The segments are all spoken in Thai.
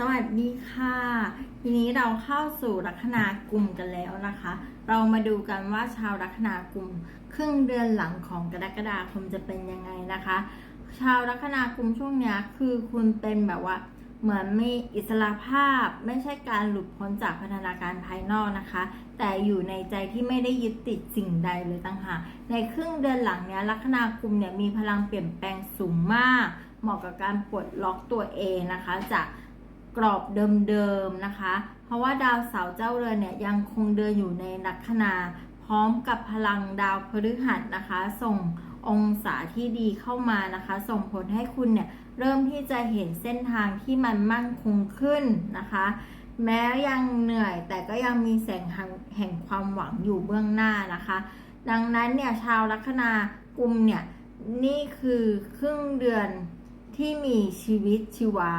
สวัสดีค่ะ ทีนี้เราเข้าสู่ลัคนากลุ่มกันแล้วนะคะ เรามาดูกันว่าชาวลัคนากลุ่ม ครึ่งเดือนหลังของกรกฎาคมจะเป็นยังไงนะคะ ชาวลัคนากลุ่มช่วงเนี้ยคือคุณเป็นแบบว่าเหมือนมีอิสระภาพไม่ใช่การหลุดพ้นจากพัฒนาการภายนอกนะคะ แต่อยู่ในใจที่ไม่ได้ยึดติดสิ่งใดเลยต่างหากในครึ่งเดือนหลังเนี้ยลัคนากลุ่มเนี่ยมีพลังเปลี่ยนแปลงสูงมาก เหมาะกับการปลดล็อกตัวเองนะคะ จาก กรอบเดิมๆนะคะ เพราะว่าดาวเสาร์เจ้าเรือนเนี่ยยังคงเดินอยู่ในลัคนา พร้อมกับพลังดาวพฤหัสนะคะ ส่งองศาที่ดีเข้ามานะคะ ส่งผลให้คุณเนี่ยเริ่มที่จะเห็นเส้นทางที่มันมั่นคงขึ้นนะคะ แม้ยังเหนื่อยแต่ก็ยังมีแสงแห่งความหวังอยู่เบื้องหน้านะคะ ดังนั้นเนี่ยชาวลัคนากุมเนี่ยนี่คือครึ่งเดือนที่มีชีวิตชีวา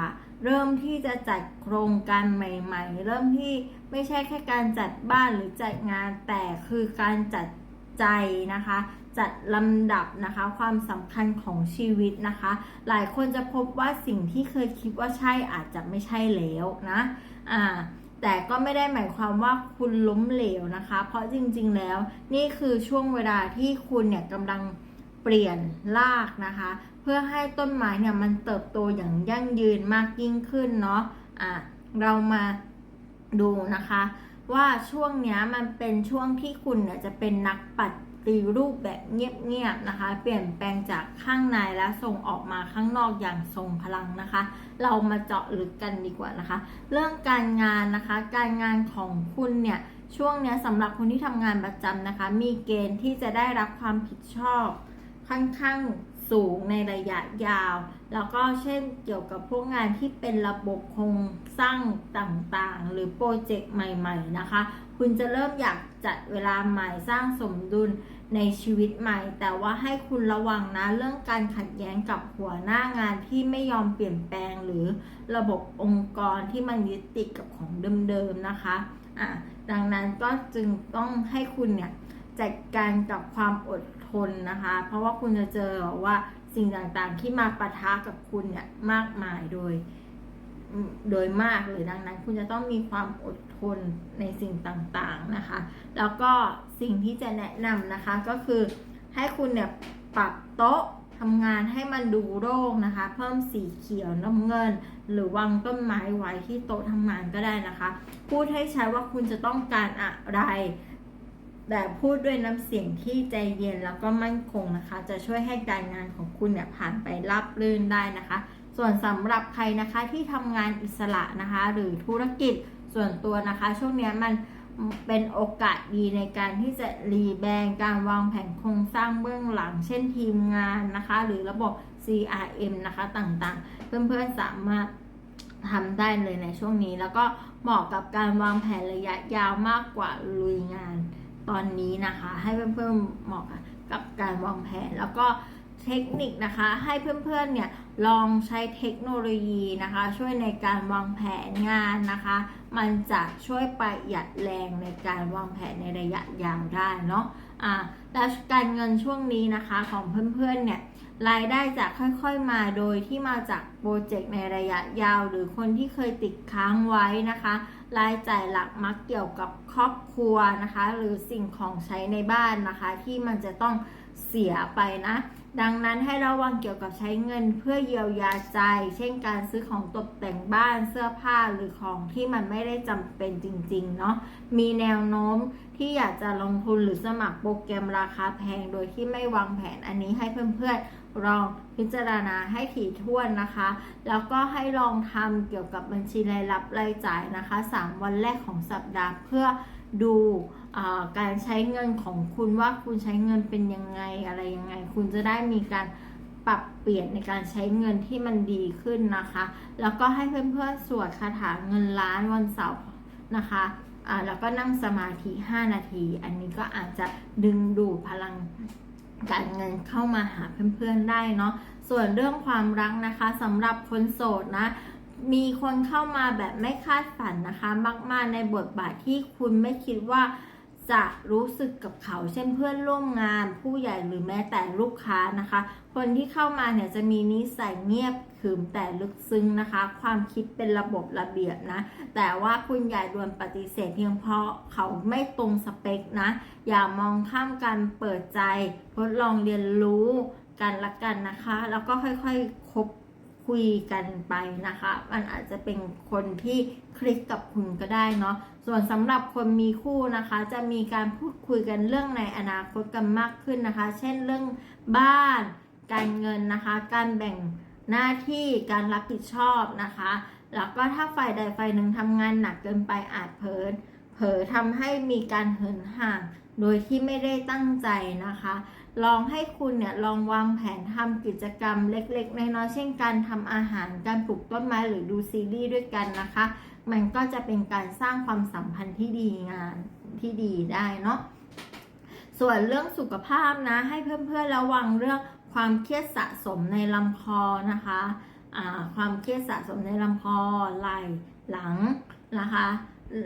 เริ่มที่จะจัดโครงการใหม่ ๆ เริ่มที่ไม่ใช่แค่การจัดบ้านหรือจัดงานแต่คือการจัดใจนะคะ จัดลำดับนะคะ ความสำคัญของชีวิตนะคะ หลายคนจะพบว่าสิ่งที่เคยคิดว่าใช่อาจจะไม่ใช่แล้วนะอ่าแต่ก็ไม่ได้หมายความว่าคุณล้มเหลวนะคะ เพราะจริงๆแล้วนี่คือช่วงเวลาที่คุณเนี่ยกำลังเปลี่ยนรากนะคะ พื่อให้ต้นไม้เนี่ยมันเติบโตอย่างยั่งยืนมากยิ่งขึ้นเนาะอะเรามาดูนะคะ ว่าช่วงนี้มันเป็นช่วงที่คุณเนี่ยจะเป็นนักปฏิรูปแบบเงียบๆนะคะ เปลี่ยนแปลงจากข้างในและส่งออกมาข้างนอกอย่างทรงพลังนะคะ เรามาเจาะลึกกันดีกว่านะคะ เรื่องการงานนะคะ การงานของคุณเนี่ยช่วงนี้สำหรับคนที่ทำงานประจำนะคะ มีเกณฑ์ที่จะได้รับความผิดชอบค่อนข้าง สูงในระยะยาว แล้วก็เช่นเกี่ยวกับพวกงานที่เป็นระบบโครงสร้างต่างๆ หรือโปรเจกต์ใหม่ ๆ นะคะ คุณจะเริ่มอยากจัดเวลาใหม่สร้างสมดุลในชีวิตใหม่ แต่ว่าให้คุณระวังนะเรื่องการขัดแย้งกับหัวหน้างานที่ไม่ยอมเปลี่ยนแปลงหรือระบบองค์กรที่มันยึดติดกับของเดิมๆนะคะอะดังนั้นก็จึงต้องให้คุณเนี่ยจัดการกับความอด ทนนะคะ เพราะว่าคุณจะเจอว่าสิ่งต่างๆที่มาปะทะกับคุณเนี่ยมากมายโดย โดยมากเลยดังนั้น คุณจะต้องมีความอดทนในสิ่งต่างๆนะคะ แล้วก็สิ่งที่จะแนะนำนะคะก็คือให้คุณเนี่ยปรับโต๊ะทำงานให้มันดูโล่งนะคะ เพิ่มสีเขียวน้ำเงิน หรือวางต้นไม้ไว้ที่โต๊ะทำงานก็ได้นะคะ พูดให้ใช้ว่าคุณจะต้องการอะไร แต่พูดด้วยน้ำเสียงที่ใจเย็นแล้วก็มั่นคงนะคะ จะช่วยให้การงานของคุณเนี่ยผ่านไปราบรื่นได้นะคะ ส่วนสำหรับใครนะคะที่ทำงานอิสระนะคะ หรือธุรกิจส่วนตัวนะคะ ช่วงนี้มันเป็นโอกาสดีในการที่จะรีแบรนด์การวางแผนโครงสร้างเบื้องหลัง เช่นทีมงานนะคะ หรือระบบ CRM นะคะต่างๆ เพื่อนๆสามารถทำได้เลยในช่วงนี้ แล้วก็เหมาะกับการวางแผนระยะยาวมากกว่าลุยงาน ตอนนี้นะคะ ให้เพื่อนๆเหมาะกับการวางแผน แล้วก็เทคนิคนะคะ ให้เพื่อนๆเนี่ยลองใช้เทคโนโลยีนะคะ ช่วยในการวางแผนงานนะคะ มันจะช่วยประหยัดแรงในการวางแผนในระยะยาวได้เนาะอ่าและการเงินช่วงนี้นะคะของเพื่อนๆเนี่ยรายได้จะค่อยๆมาโดยที่มาจากโปรเจกต์ในระยะยาว หรือคนที่เคยติดค้างไว้นะคะ รายจ่ายหลักมักเกี่ยวกับครอบครัวนะคะ หรือสิ่งของใช้ในบ้านนะคะ ที่มันจะต้องเสียไปนะ ดังนั้นให้ระวังเกี่ยวกับใช้เงินเพื่อเยียวยาใจ เช่นการซื้อของตกแต่งบ้านเสื้อผ้าหรือของที่มันไม่ได้จำเป็นจริงๆเนาะมีแนวโน้มที่อยากจะลงทุนหรือสมัครโปรแกรมราคาแพงโดยที่ไม่วางแผนอันนี้ให้เพื่อนๆ ลองพิจารณาให้ถี่ถ้วนนะคะ แล้วก็ให้ลองทำเกี่ยวกับบัญชีรายรับรายจ่ายนะคะ 3 วันแรกของสัปดาห์เพื่อดูการใช้เงินของคุณว่าคุณใช้เงินเป็นยังไงอะไรยังไง คุณจะได้มีการปรับเปลี่ยนในการใช้เงินที่มันดีขึ้นนะคะ แล้วก็ให้เพื่อนๆสวดคาถาเงินล้านวันเสาร์นะคะแล้วก็นั่งสมาธิ 5 นาที อันนี้ก็อาจจะดึงดูดพลัง การเงินเข้ามาหาเพื่อนๆได้เนาะส่วนเรื่องความรักนะคะสำหรับคนโสดนะ มีคนเข้ามาแบบไม่คาดฝันนะคะมากๆในบทบาทที่คุณไม่คิดว่าจะรู้สึกกับเขา เช่นเพื่อนร่วมงาน ผู้ใหญ่หรือแม้แต่ลูกค้านะคะ คนที่เข้ามาเนี่ยจะมีนิสัยเงียบ ขขืมแต่ลึกซึ้งนะคะ ความคิดเป็นระบบระเบียบนะ แต่ว่าคุณย่าด่วนปฏิเสธเพียงเพราะเขาไม่ตรงสเปคนะ อย่ามองข้ามการเปิดใจทดลองเรียนรู้กันละกันนะคะ แล้วก็ค่อยๆคบคุยกันไปนะคะ มันอาจจะเป็นคนที่คลิกกับคุณก็ได้เนาะ ส่วนสำหรับคนมีคู่นะคะ จะมีการพูดคุยกันเรื่องในอนาคตกันมากขึ้นนะคะ เช่นเรื่องบ้าน การเงินนะคะ การแบ่ง หน้าที่การรับผิดชอบนะคะ แล้วก็ถ้าฝ่ายใดฝ่ายหนึ่งทำงานหนักเกินไปอาจเผลอเผลอทำให้มีการเหินห่าง โดยที่ไม่ได้ตั้งใจนะคะ ลองให้คุณเนี่ยลองวางแผนทำกิจกรรมเล็กๆ น้อยๆ เช่นการทำอาหาร การปลูกต้นไม้หรือดูซีรีส์ด้วยกันนะคะ มันก็จะเป็นการสร้างความสัมพันธ์ที่ดีงานที่ดีได้เนาะ ส่วนเรื่องสุขภาพนะ ให้เพื่อนๆระวังเรื่อง ความเครียดสะสมในลำคอนะคะความเครียดสะสมในลำคอไหล่หลังนะคะ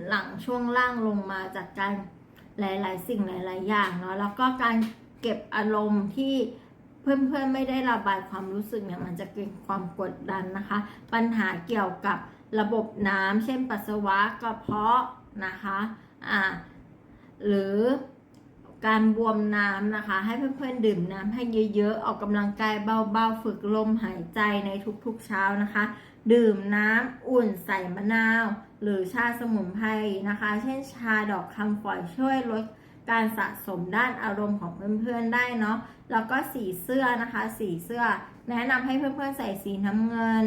หลังช่วงล่างลงมาจากการหลาย ๆ สิ่งหลาย ๆ อย่างเนาะแล้วก็การเก็บอารมณ์ที่เพื่อน ๆ ไม่ได้ระบายความรู้สึกเนี่ยมันจะเกิดความกดดันนะคะ ปัญหาเกี่ยวกับระบบน้ำเช่นปัสสาวะกระเพาะนะคะอ่าหรือ การบวมน้ำนะคะ ให้เพื่อนๆดื่มน้ำให้เยอะๆ ออกกำลังกายเบาๆ ฝึกลมหายใจในทุกๆเช้านะคะ ดื่มน้ำอุ่นใส่มะนาว หรือชาสมุนไพรนะคะ เช่นชาดอกคำฝอยช่วยลดการสะสมด้านอารมณ์ของเพื่อนๆได้เนาะ แล้วก็สีเสื้อนะคะ สีเสื้อ แนะนำให้เพื่อนๆใส่สีน้ำเงิน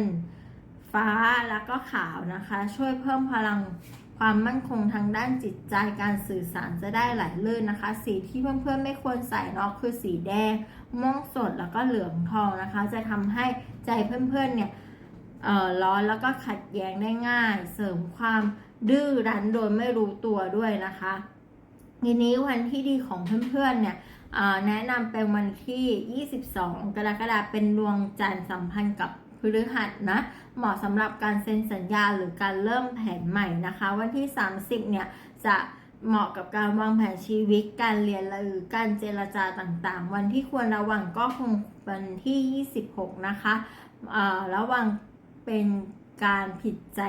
ฟ้าแล้วก็ขาวนะคะ ช่วยเพิ่มพลัง ความมั่นคงทางด้านจิตใจการสื่อสารจะได้ไหลลื่นนะคะ สีที่เพื่อนๆไม่ควรใส่เนาะคือสีแดง ม่วงสดแล้วก็เหลืองทองนะคะ จะทำให้ใจเพื่อนๆเนี่ยร้อนแล้วก็ขัดแย้งได้ง่าย เสริมความดื้อรั้นโดยไม่รู้ตัวด้วยนะคะทีนี้วันที่ดีของเพื่อนๆเนี่ยแนะนำเป็นวันที่ 22 กรกฎาคมเป็นดวงจันทร์สัมพันธ์กับ ฤหัสนะ เหมาะสำหรับการเซ็นสัญญาหรือการเริ่มแผนใหม่นะคะ วันที่ 30 เนี่ยจะเหมาะกับการวางแผนชีวิต การเรียนหรือการเจรจาต่างๆ วันที่ควรระวังก็คงวันที่ 26 นะคะเอ่อระวังเป็นการผิดใจ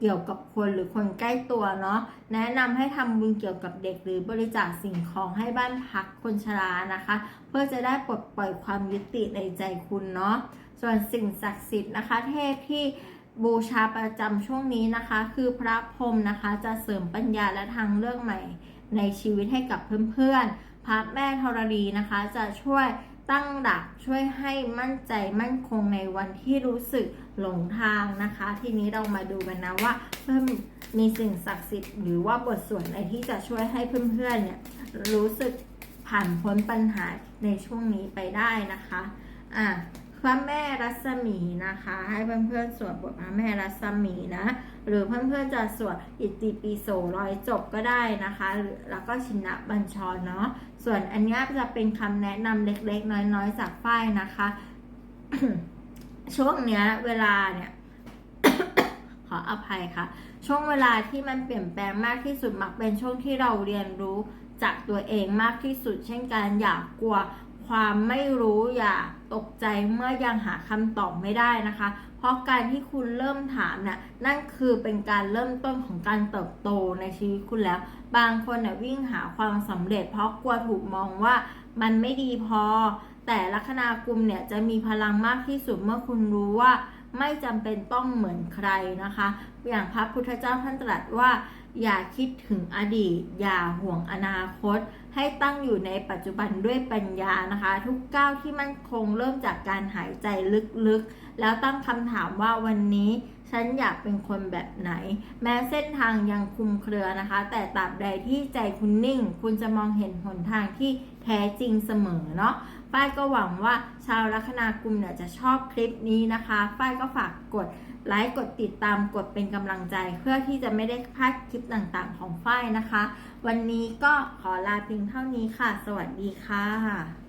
เกี่ยวกับคนหรือคนใกล้ตัวเนาะแนะนำให้ทำบุญเกี่ยวกับเด็กหรือบริจาคสิ่งของให้บ้านพักคนชรานะคะ เพื่อจะได้ปลดปล่อยความยึดติดในใจคุณเนาะ ส่วนสิ่งศักดิ์สิทธิ์นะคะ เทพที่บูชาประจำช่วงนี้นะคะ คือพระพรหมนะคะจะเสริมปัญญาและทางเลือกใหม่ ในชีวิตให้กับเพื่อนๆ พระแม่ธรณีนะคะ จะช่วยตั้งหลักช่วยให้มั่นใจมั่นคงในวันที่รู้สึกหลงทางนะคะ ทีนี้เรามาดูกันนะว่าเพิ่มมีสิ่งศักดิ์สิทธิ์หรือว่าบทสวดอะไรที่จะช่วยให้เพื่อนๆเนี่ยรู้สึกผ่านพ้นปัญหาในช่วงนี้ไปได้นะคะอะ พระแม่รัศมีนะคะ ให้เพื่อนๆสวดบทพระแม่รัศมีนะ หรือเพื่อนๆจะสวดอิติปิโสร้อยจบก็ได้นะคะหรือแล้วก็ชินะบัญชรเนาะส่วนอันนี้จะเป็นคำแนะนำเล็ก ๆ น้อยๆจากฝ้ายนะคะ ช่วงเนี้ยเวลาเนี่ยขออภัยค่ะ ช่วงเวลาที่มันเปลี่ยนแปลงมากที่สุดมักเป็นช่วงที่เราเรียนรู้จากตัวเองมากที่สุด เช่นการอย่ากกลัวความไม่รู้อย่า ตกใจเมื่อยังหาคำตอบไม่ได้นะคะ เพราะการที่คุณเริ่มถามเนี่ยนั่นคือเป็นการเริ่มต้นของการเติบโตในชีวิตคุณแล้ว บางคนเนี่ยวิ่งหาความสำเร็จ เพราะกลัวถูกมองว่ามันไม่ดีพอ แต่ลัคนากุมเนี่ยจะมีพลังมากที่สุดเมื่อคุณรู้ว่าไม่จำเป็นต้องเหมือนใครนะคะ อย่างพระพุทธเจ้าท่านตรัสว่า อย่าคิดถึงอดีต อย่าห่วงอนาคต ให้ตั้งอยู่ในปัจจุบันด้วยปัญญานะคะ ทุกก้าวที่มั่นคงเริ่มจากการหายใจลึกๆ แล้วตั้งคำถามว่าวันนี้ ฉันอยากเป็นคนแบบไหน แม้เส้นทางยังคุมเครือนะคะ แต่ตราบใดที่ใจคุณนิ่ง คุณจะมองเห็นหนทางที่แท้จริงเสมอเนาะฝ้ายก็หวังว่าชาวลัคนากุมเนี่ยจะชอบคลิปนี้นะคะฝ้ายก็ฝากกดไลค์กดติดตามกดเป็นกำลังใจ เพื่อที่จะไม่ได้พลาดคลิปต่างๆ ของฝ้ายนะคะ วันนี้ก็ขอลาเพียงเท่านี้ค่ะ สวัสดีค่ะ